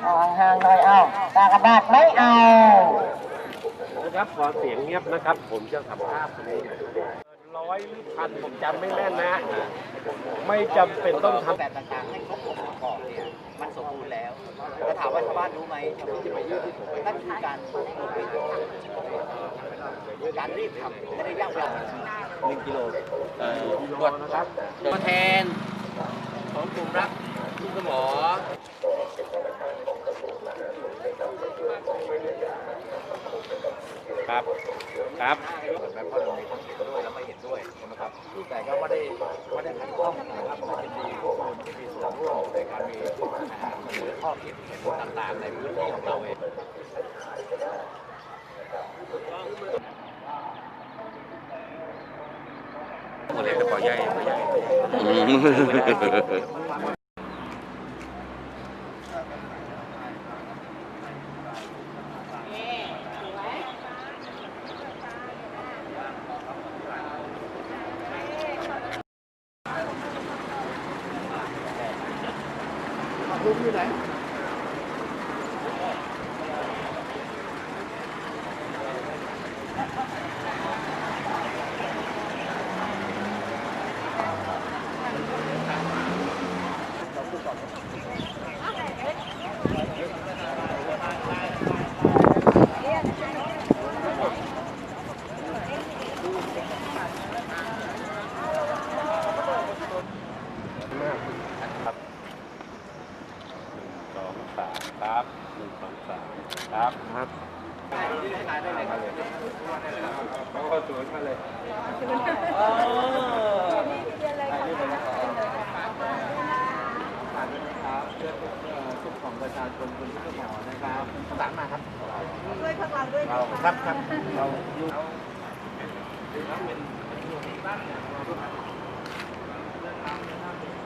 เอาห่างๆหน่อยเอาตากระดาษไม่เอานะครับขอเสียงเงียบนะครับ ผมจะสัมภาษณ์คนนี้ร้อยหรือพันผมจำไม่แม่นนะ ไม่จำเป็นต้องทำแบบต่างๆให้ครบองค์ประกอบเนี่ยมันสมบูรณ์แล้วแต่ถามว่าชาวบ้านรู้ไหมชาวบ้านจะไปยื่นที่ถูกนั่นคือการการรีบทำไม่ได้ยากเวลาหนึ่งกิโลกดนะครับตัวแทนของกลุ่มรัก ลูกสมอครับครับแบบว่าเราเห็นด้วยแล้วไม่เห็นด้วยนะครับแต่ก็ไม่ได้ไม่ได้ขัดข้องนะครับไม่เป็นดีทุกคนที่มีส่วนร่วมในการมีเสนอข้อคิดเห็นต่างๆในพื้นที่ของเราเองเรียกแต่ปอใหญ่ปอใหญ่ ครับ ครับหนึ่งสองสามครับครับเขาก็สวนมาเลยครับเพื่อสุขของประชาชนคนที่สมอนะครับประสานมาครับด้วยพวกเราด้วยครับครับเราอยู่เดี๋ยวมาปลุกวิญญาณเอ่อบอกขย